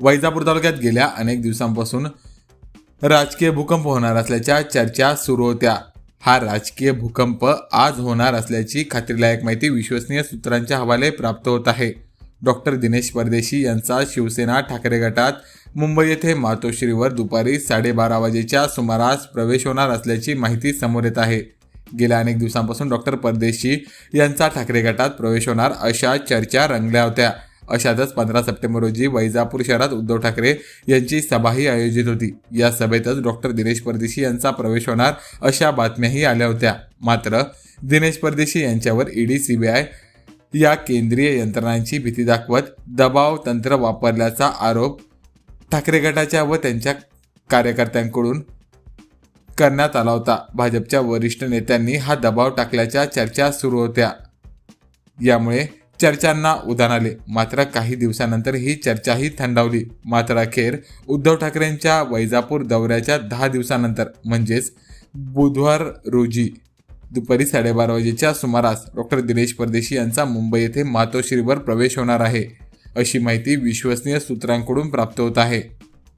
वैजापूर तालुक्यात गेल्या अनेक दिवसांपासून राजकीय भूकंप होणार असल्याच्या चर्चा सुरू होत्या. हा राजकीय भूकंप आज होणार असल्याची खात्रीलायक माहिती विश्वसनीय सूत्रांच्या हवाले प्राप्त होत आहे. डॉक्टर दिनेश परदेशी यांचा शिवसेना ठाकरे गटात मुंबई येथे मातोश्रीवर दुपारी साडेबारा वाजेच्या सुमारास प्रवेश होणार असल्याची माहिती समोर येत आहे. गेल्या अनेक दिवसांपासून डॉक्टर परदेशी यांचा ठाकरे गटात प्रवेश होणार अशा चर्चा रंगल्या होत्या. अशातच पंधरा सप्टेंबर रोजी वैजापूर शहरात उद्धव ठाकरे यांची सभाही आयोजित होती. या सभेतच डॉक्टर दिनेश परदेशी यांचा प्रवेश होणार अशा बातम्याही आल्या होत्या. मात्र दिनेश परदेशी यांच्यावर ईडी सीबीआय या केंद्रीय यंत्रणांची भीती दाखवत दबाव तंत्र वापरल्याचा आरोप ठाकरे गटाच्या व त्यांच्या कार्यकर्त्यांकडून करण्यात आला होता. भाजपच्या वरिष्ठ नेत्यांनी हा दबाव टाकल्याच्या चर्चा सुरू होत्या. यामुळे चर्चांना उधाण आले. मात्र काही दिवसानंतर ही चर्चाही थंडावली. मात्र अखेर उद्धव ठाकरेंच्या वैजापूर दौऱ्याच्या दहा दिवसानंतर म्हणजेच बुधवार रोजी दुपारी साडेबारा वाजेच्या सुमारास डॉक्टर दिनेश परदेशी यांचा मुंबई येथे मातोश्रीवर प्रवेश होणार आहे अशी माहिती विश्वसनीय सूत्रांकडून प्राप्त होत आहे.